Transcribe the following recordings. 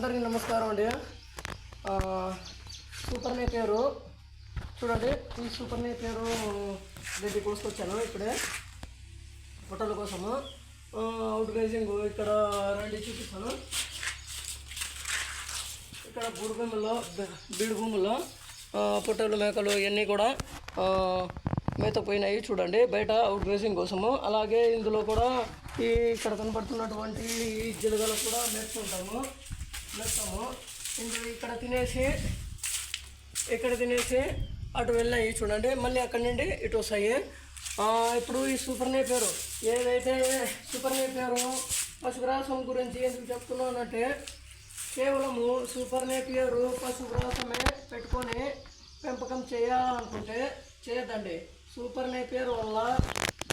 అందరికీ నమస్కారం అండి. సూపర్ నే పేరు. చూడండి ఈ సూపర్ నే పేరు గడ్డి కోసుకొచ్చాను ఇప్పుడే. పొట్టల కోసము. అవుట్ గైజింగ్ ఇక్కడ రండి చూపిస్తాను. ఇక్కడ బూడు భూముల్లో బీడు భూముల్లో పొట్టలు మేకలు ఇవన్నీ కూడా మేత పోయినాయి చూడండి బయట అవుట్ గ్రేసింగ్ కోసము. అలాగే ఇందులో కూడా ఈ ఇక్కడ కనపడుతున్నటువంటి ఈ జిలుగలు కూడా మేపుకుంటాము మొత్తము. ఇందులో ఇక్కడ తినేసి ఇక్కడ తినేసి అటు వెళ్ళాయి చూడండి. మళ్ళీ అక్కడి నుండి ఇటు వస్తాయి. ఇప్పుడు ఈ సూపర్ పేరు ఏదైతే సూపర్ పేరు పశుగ్రాసం గురించి ఎందుకు చెప్తున్నానంటే కేవలము సూపర్ నేపియరు పశుగ్రాసమే పెట్టుకొని పెంపకం చేయాలనుకుంటే చేయదండి సూపర్ నేపియర్ వల్ల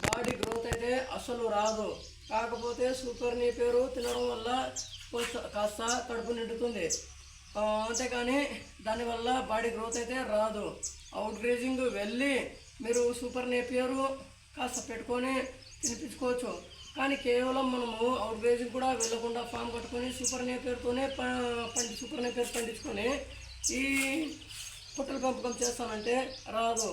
బాడీ గ్రోత్ అయితే అసలు రాదు. కాకపోతే సూపర్ పేరు తినడం వల్ల కొంచెం కాస్త కడుపు నిండుతుంది. అంతేకాని దానివల్ల బాడీ గ్రోత్ అయితే రాదు. అవుట్ గ్రేజింగ్ వెళ్ళి మీరు సూపర్ నేపియరు కాస్త పెట్టుకొని తినిపించుకోవచ్చు. కానీ కేవలం మనము అవుట్ గ్రేజింగ్ కూడా వెళ్ళకుండా ఫామ్ కట్టుకొని సూపర్ నేపియర్తోనే పండి సూపర్ నేపియర్ పండించుకొని ఈ పుట్టలు పెంపకం చేస్తానంటే రాదు.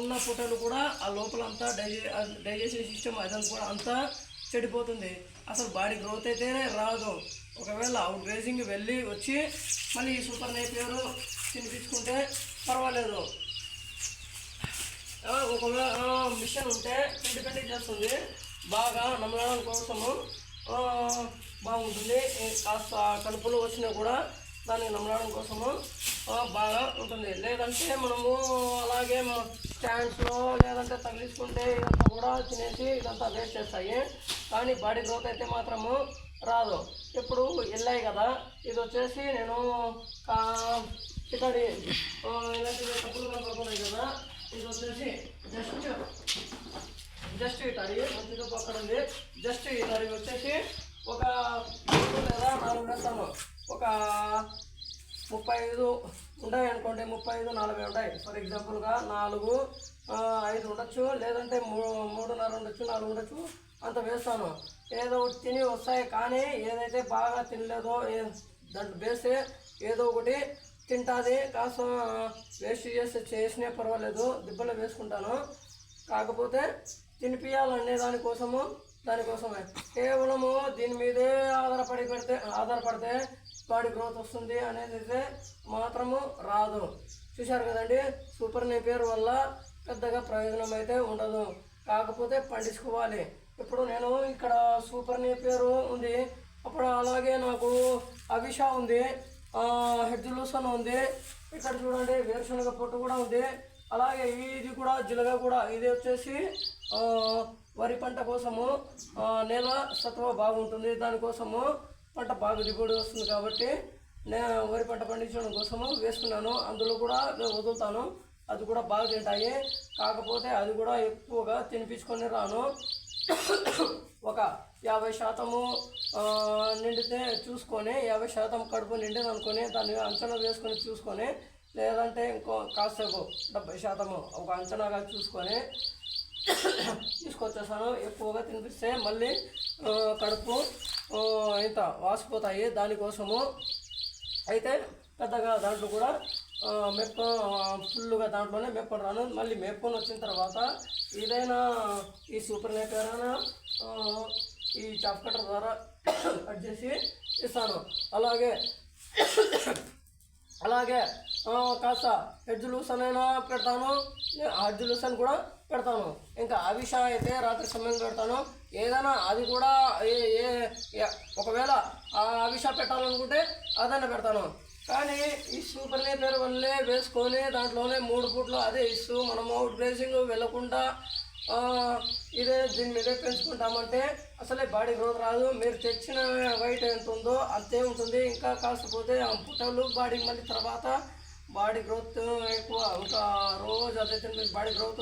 ఉన్న పుట్టలు కూడా ఆ లోపల అంతా డైజే డైజెషన్ సిస్టమ్ అదంతా కూడా అంతా చెడిపోతుంది. అసలు బాడీ గ్రోత్ అయితేనే రాదు. ఒకవేళ అవుట్ గ్రేజింగ్ వెళ్ళి వచ్చి మళ్ళీ ఈ సూపర్ నేపియర్ తినిపించుకుంటే పర్వాలేదు. ఒకవేళ మిషన్ ఉంటే పిండి పిండి చేస్తుంది. బాగా నమ్మడం కోసము బాగుంటుంది. కాస్త కలుపులు వచ్చినా కూడా దాన్ని నమ్మడం కోసము బాగా ఉంటుంది. లేదంటే మనము అలాగే స్టాండ్స్లో లేదంటే తగిలించుకుంటే ఇదంతా కూడా తినేసి ఇదంతా వేస్ట్ చేస్తాయి. కానీ బాడీ గ్రోత్ అయితే మాత్రము రాదు. ఇప్పుడు వెళ్ళాయి కదా ఇది వచ్చేసి నేను కా- ఇతడి ఆ, ఇలాంటి కనపడుతున్నాయి కదా ఇది వచ్చేసి జస్ట్ జస్ట్ ఇటారి మంచిగా పక్కన ఉంది. జస్ట్ ఇతడి వచ్చేసి ఒక లేదా నాలుగు వేస్తాను ఒక ముప్పై ఐదు ఐదు నలభై ఉంటాయి. ఫర్ ఎగ్జాంపుల్గా నాలుగు ఐదు ఉండొచ్చు లేదంటే మూడు మూడున్నర ఉండొచ్చు నాలుగు ఉండొచ్చు అంత వేస్తాను. ఏదో ఒకటి తిని వస్తాయి కానీ ఏదైతే బాగా తినలేదో ఏ దాంట్లో వేస్తే ఏదో ఒకటి తింటుంది కాస్త వేస్ట్ చేస్తే చేసినా పర్వాలేదు దిబ్బలో వేసుకుంటాను. కాకపోతే తినిపించాలనే దానికోసము దానికోసమే కేవలము దీని మీదే ఆధారపడి పెడితే ఆధారపడితే బాడీ గ్రోత్ వస్తుంది అనేది అయితే మాత్రము రాదు. చూశారు కదండి సూపర్ నేపియర్ వల్ల పెద్దగా ప్రయోజనం అయితే ఉండదు. కాకపోతే పండించుకోవాలి. ఇప్పుడు నేను ఇక్కడ సూపర్ నేపియర్ ఉంది. అప్పుడు అలాగే నాకు అవిషా ఉంది. హెడ్జులూసన్ ఉంది. ఇక్కడ చూడండి వేరుశనగ పొట్టు కూడా ఉంది. అలాగే ఇది కూడా జిలగ కూడా. ఇది వచ్చేసి వరి పంట కోసము నేల సత్వ బాగుంటుంది. దానికోసము పంట బాగా దిగుబడి వస్తుంది కాబట్టి వరి పంట పండించడం కోసము వేసుకున్నాను. అందులో కూడా నేను వదులుతాను. అది కూడా బాగా తింటాయి కాకపోతే అది కూడా ఎక్కువగా తినిపించుకొని రాను. ఒక యాభై శాతము నిండితే చూసుకొని యాభై శాతం కడుపు నిండింది అనుకొని దాన్ని అంచనా వేసుకొని చూసుకొని లేదంటే ఇంకో కాసేపు డెబ్బై శాతము ఒక అంచనాగా చూసుకొని తీసుకొచ్చేసాను. ఎక్కువగా తినిపిస్తే మళ్ళీ కడుపు ఇంత వాసిపోతాయి. దానికోసము అయితే పెద్దగా దాంట్లో కూడా మెప్ప ఫుల్గా దాంట్లోనే మెప్పని రాను. మళ్ళీ మెప్పని వచ్చిన తర్వాత ఏదైనా ఈ సూపర్ నేపర్ అయినా ఈ చాప్ కటర్ ద్వారా కట్ చేసి ఇస్తాను. అలాగే అలాగే కాస్త హెడ్జ్ లూసన్ అయినా పెడతాను. హెడ్జ్ లూసన్ కూడా పెడతాను. ఇంకా అవిష అయితే రాత్రి సమయం పెడతాను. ఏదైనా అది కూడా ఏ ఏ ఒకవేళ ఆ అవిష పెట్టాలనుకుంటే అదైనా పెడతాను. కానీ ఈ సూపర్లే పేరు వల్లే వేసుకొని దాంట్లోనే మూడు పూట్లు అదే ఇస్తూ మనము అవుట్ వెళ్ళకుండా ఇదే దీని మీదే పెంచుకుంటామంటే అసలే బాడీ గ్రోత్ రాదు. మీరు తెచ్చిన వైట్ ఎంత ఉందో అంతే ఉంటుంది. ఇంకా కాకపోతే ఆ పుట్టలు బాడీ మళ్ళీ తర్వాత బాడీ గ్రోత్ ఎక్కువ. ఇంకా రోజు అదే తిని బాడీ గ్రోత్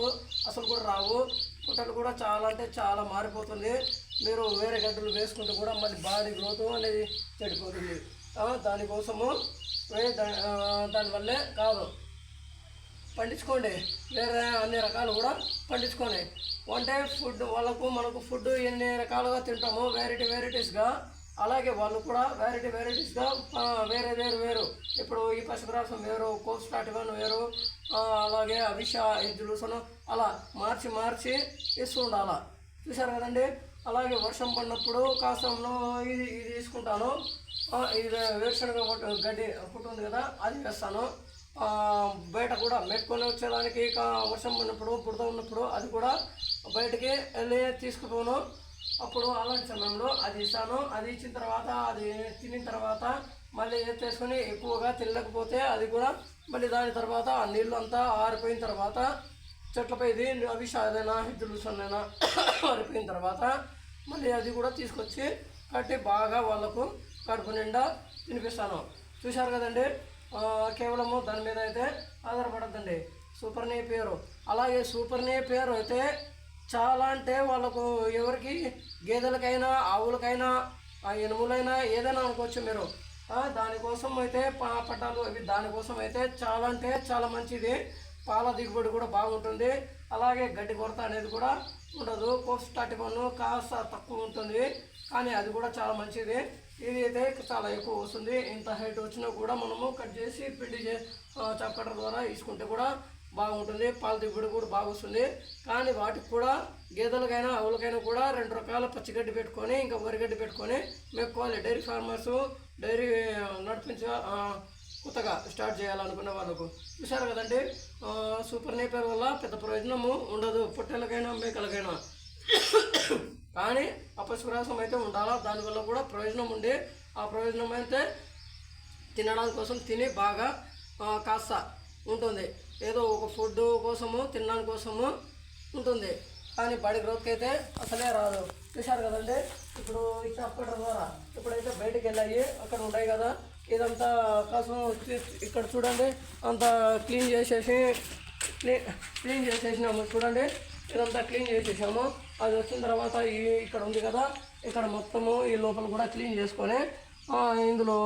అసలు కూడా రావు. పుట్టలు కూడా చాలా అంటే చాలా మారిపోతుంది. మీరు వేరే గడ్డలు వేసుకుంటే కూడా మళ్ళీ బాడీ గ్రోత్ అనేది చెడిపోతుంది. దానికోసము దానివల్లే కాదు. పండించుకోండి. వేరే అన్ని రకాలు కూడా పండించుకోండి. అంటే ఫుడ్ వాళ్ళకు మనకు ఫుడ్ ఎన్ని రకాలుగా తింటామో వెరైటీ వెరైటీస్గా అలాగే వాళ్ళు కూడా వెరైటీ వెరైటీస్గా వేరే వేరు వేరు. ఇప్పుడు ఈ పశుగ్రాసం వేరు కోల్డ్ స్టార్ట్ వేరు అలాగే అవిష ఎజ్జులుసను అలా మార్చి మార్చి ఇస్తూ చూసారు కదండి? అలాగే వర్షం పడినప్పుడు కాసంలో ఇది ఇది తీసుకుంటాను. ఇది వేరుశనగ గడ్డి పుట్టుంది కదా అది వేస్తాను. బయట కూడా మెట్టుకొని వచ్చేదానికి వర్షం పడినప్పుడు బురద ఉన్నప్పుడు అది కూడా బయటికి వెళ్ళి తీసుకుపోను. అప్పుడు అలాంటి సమయంలో అది ఇస్తాను. అది ఇచ్చిన తర్వాత అది తినిన తర్వాత మళ్ళీ ఎత్తేసుకొని ఎక్కువగా తినలేకపోతే అది కూడా మళ్ళీ దాని తర్వాత ఆ నీళ్ళు అంతా ఆరిపోయిన తర్వాత చెట్లపై ఇది అవి ఆరిపోయిన తర్వాత మళ్ళీ అది కూడా తీసుకొచ్చి కట్టి బాగా వాళ్ళకు కడుపు నిండా తినిపిస్తాను. చూశారు కదండి? కేవలము దాని మీద అయితే ఆధారపడద్దండి. సూపర్నే పేరు. అలాగే సూపర్నే పేరు అయితే చాలా అంటే వాళ్ళకు ఎవరికి గేదెలకైనా ఆవులకైనా ఆ ఎనుములైనా ఏదైనా అనుకోవచ్చు మీరు. దానికోసం అయితే పట్టాలు అవి దానికోసం అయితే చాలా అంటే చాలా మంచిది. పాల దిగుబడి కూడా బాగుంటుంది. అలాగే గడ్డి కొరత అనేది కూడా ఉండదు. కోర్స్ పన్ను కాస్త తక్కువ ఉంటుంది. కానీ అది కూడా చాలా మంచిది. ఇది అయితే చాలా ఎక్కువ వస్తుంది. ఇంత హైట్ వచ్చినా కూడా మనము కట్ చేసి పిండి చే ద్వారా తీసుకుంటే కూడా బాగుంటుంది పాల దిగుబడి కూడా బాగా వస్తుంది కానీ వాటికి కూడా గేదెలకైనా ఆవులకైనా కూడా రెండు రకాల పచ్చిగడ్డి పెట్టుకొని ఇంకా వరిగడ్డి పెట్టుకొని మేపుకోవాలి డైరీ ఫార్మర్స్ డైరీ నడిపించ కొత్తగా స్టార్ట్ చేయాలనుకునే వాళ్ళకు. చూసారు కదండి? సూపర్ నేపర్ వల్ల పెద్ద ప్రయోజనము ఉండదు. పొట్టెలకైనా మేకలకైనా. కానీ అపశురాసం అయితే ఉండాలా? దానివల్ల కూడా ప్రయోజనం ఉండి ఆ ప్రయోజనం అయితే తినడం కోసం తిని బాగా కాస్త ఉంటుంది. ఏదో ఒక ఫుడ్ కోసము తినడానికి కోసము ఉంటుంది. కానీ బడి గ్రోత్కి అయితే అసలే రాదు. చూశారు కదండి? ఇప్పుడు ఇక్కడ అప్పటి ద్వారా ఇప్పుడైతే బయటికి వెళ్ళాయి. అక్కడ ఉన్నాయి కదా. ఇదంతా కోసం ఇక్కడ చూడండి. అంతా క్లీన్ చేసేసి క్లీన్ క్లీన్ చేసేసినాము. చూడండి. ఇదంతా క్లీన్ చేసేసాము. అది వచ్చిన తర్వాత ఈ ఇక్కడ ఉంది కదా. ఇక్కడ మొత్తము ఈ లోపల కూడా క్లీన్ చేసుకొని ఇందులో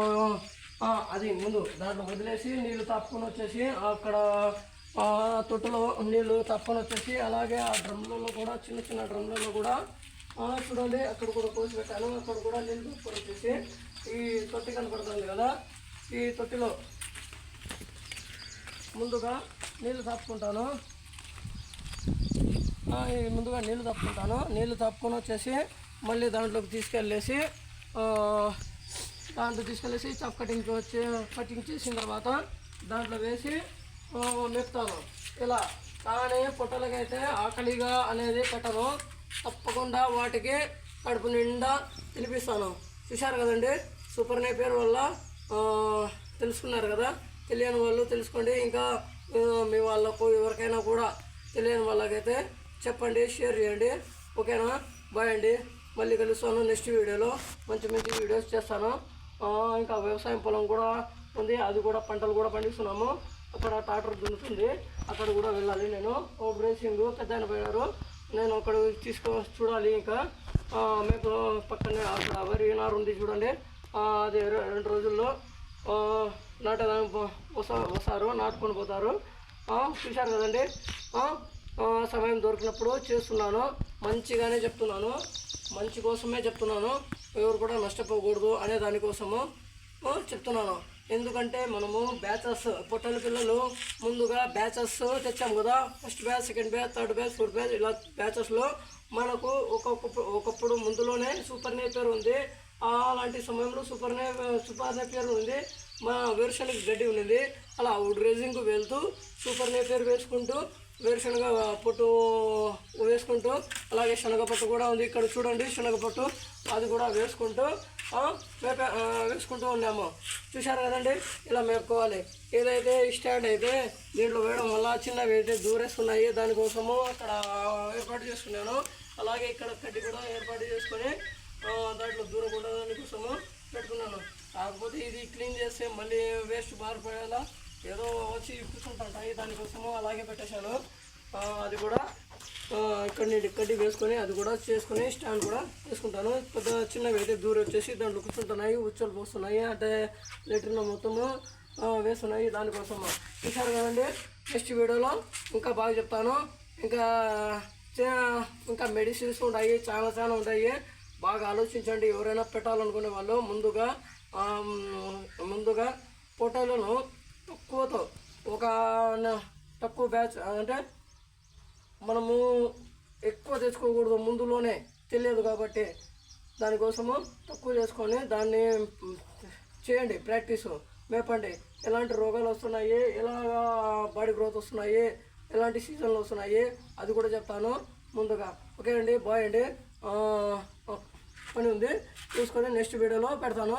అది ముందు దాంట్లో వదిలేసి నీళ్ళు తప్పుకొని వచ్చేసి అక్కడ తొట్టులో నీళ్ళు తప్పుకొని వచ్చేసి అలాగే ఆ డ్రమ్లలో కూడా చిన్న చిన్న డ్రమ్లలో కూడా చూడండి అక్కడ కూడా కోసి పెట్టాను. అక్కడ కూడా నీళ్ళు తప్పుకొని వచ్చేసి ఈ తొట్టి కనపడుతుంది కదా ఈ తొట్టిలో ముందుగా నీళ్ళు తప్పుకుంటాను. ముందుగా నీళ్ళు తప్పుకుంటాను. నీళ్ళు తప్పుకొని వచ్చేసి మళ్ళీ దాంట్లోకి తీసుకెళ్ళేసి దాంట్లో తీసుకెళ్ళేసి చప్ కటింగ్ వచ్చి కటింగ్ చేసిన తర్వాత దాంట్లో వేసి మెప్తాను ఇలా కానీ పొట్టలకైతే ఆకలిగా అనేది పెట్టను. తప్పకుండా వాటికి కడుపు నిండా తినిపిస్తాను. చూశారు కదండి? సూపర్ నేపేర్ వల్ల తెలుసుకున్నారు కదా? తెలియని వాళ్ళు తెలుసుకోండి. ఇంకా మీ వాళ్ళకు ఎవరికైనా కూడా తెలియని వాళ్ళకైతే చెప్పండి షేర్ చేయండి. ఓకేనా? బాయ్ అండి. మళ్ళీ కలుస్తాను నెక్స్ట్ వీడియోలో. మంచి మంచి వీడియోస్ చేస్తాను. ఇంకా వ్యవసాయం పొలం కూడా ఉంది అది కూడా పంటలు కూడా పండిస్తున్నాము. అక్కడ ట్రాక్టర్ దున్నుతుంది అక్కడ కూడా వెళ్ళాలి నేను. ఓ బ్రేసింగ్ పెద్ద ఆయన పోయారు నేను అక్కడ తీసుకో చూడాలి ఇంకా. మీకు పక్కనే అక్కడ వరి నారు ఉంది చూడండి. అది రెండు రోజుల్లో ఆ, నాటడానికి వస్తా వస్తారు నాటుకొని పోతారు. చూశారు కదండి. సమయం దొరికినప్పుడు చేస్తున్నాను. మంచిగానే చెప్తున్నాను. మంచి కోసమే చెప్తున్నాను. ఎవరు కూడా నష్టపోకూడదు అనే దానికోసము చెప్తున్నాను. ఎందుకంటే మనము బ్యాచెస్ పొట్టల పిల్లలు ముందుగా బ్యాచెస్ తెచ్చాము కదా. First batch second batch third batch fourth batch ఇలా బ్యాచెస్లో మనకు ఒక్కొక్క ఒకప్పుడు ముందులోనే సూపర్ నేపర్ ఉంది. అలాంటి సమయంలో సూపర్ నే సూపర్ నేపర్ ఉంది. మా వేరుశనగ గడ్డి ఉన్నది అలా అవుట్ రేజింగ్కు వెళ్తూ సూపర్ నేపర్ వేసుకుంటూ వేరుశనగ పొట్టు వేసుకుంటూ అలాగే శనగపట్టు కూడా ఉంది ఇక్కడ చూడండి శనగపట్టు అది కూడా వేసుకుంటూ మేప వేసుకుంటూ ఉన్నాము. చూశారు కదండి? ఇలా మేపుకోవాలి. ఏదైతే స్టాండ్ అయితే దీంట్లో వేయడం వల్ల చిన్నవి అయితే దూరేస్తున్నాయి దానికోసము అక్కడ ఏర్పాటు చేసుకున్నాను. అలాగే ఇక్కడ కడ్డి కూడా ఏర్పాటు చేసుకొని ఆ, దాంట్లో దూరకుండా దానికోసము పెట్టుకున్నాను. కాకపోతే ఇది క్లీన్ చేస్తే మళ్ళీ వేస్ట్ బారిపోయేలా ఏదో వచ్చి కూర్చుంటుంటాయి దానికోసము అలాగే పెట్టేశాను. అది కూడా ఇక్కడ నేను కడ్డీ వేసుకొని అది కూడా చేసుకొని స్టాండ్ కూడా వేసుకుంటాను. పెద్ద చిన్నవి అయితే దూరం వచ్చేసి దాంట్లో కూర్చుంటున్నాయి ఉచ్చలు పోస్తున్నాయి అంటే లెటర్లో మొత్తము వేస్తున్నాయి. దానికోసము చూసారు కదండి. నెక్స్ట్ వీడియోలో ఇంకా బాగా చెప్తాను. ఇంకా ఇంకా మెడిసిన్స్ ఉంటాయి చాలా చాలా ఉంటాయి. బాగా ఆలోచించండి. ఎవరైనా పెట్టాలనుకునే వాళ్ళు ముందుగా ముందుగా ఫోటోలను తక్కువతో ఒక తక్కువ బ్యాచ్ అంటే మనము ఎక్కువ తెచ్చుకోకూడదు. ముందులోనే తెలియదు కాబట్టి దానికోసము తక్కువ చేసుకొని దాన్ని చేయండి ప్రాక్టీస్ మేపండి. ఎలాంటి రోగాలు వస్తున్నాయి ఎలాగా బాడీ గ్రోత్ వస్తున్నాయి ఎలాంటి సీజన్లు వస్తున్నాయి అది కూడా చెప్తాను ముందుగా. ఓకే అండి బాయ్ అండి. పని ఉంది. చూసుకొని నెక్స్ట్ వీడియోలో పెడతాను.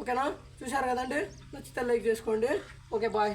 ఓకేనా? చూశారు కదండి? నచ్చితే లైక్ చేసుకోండి. Okay bye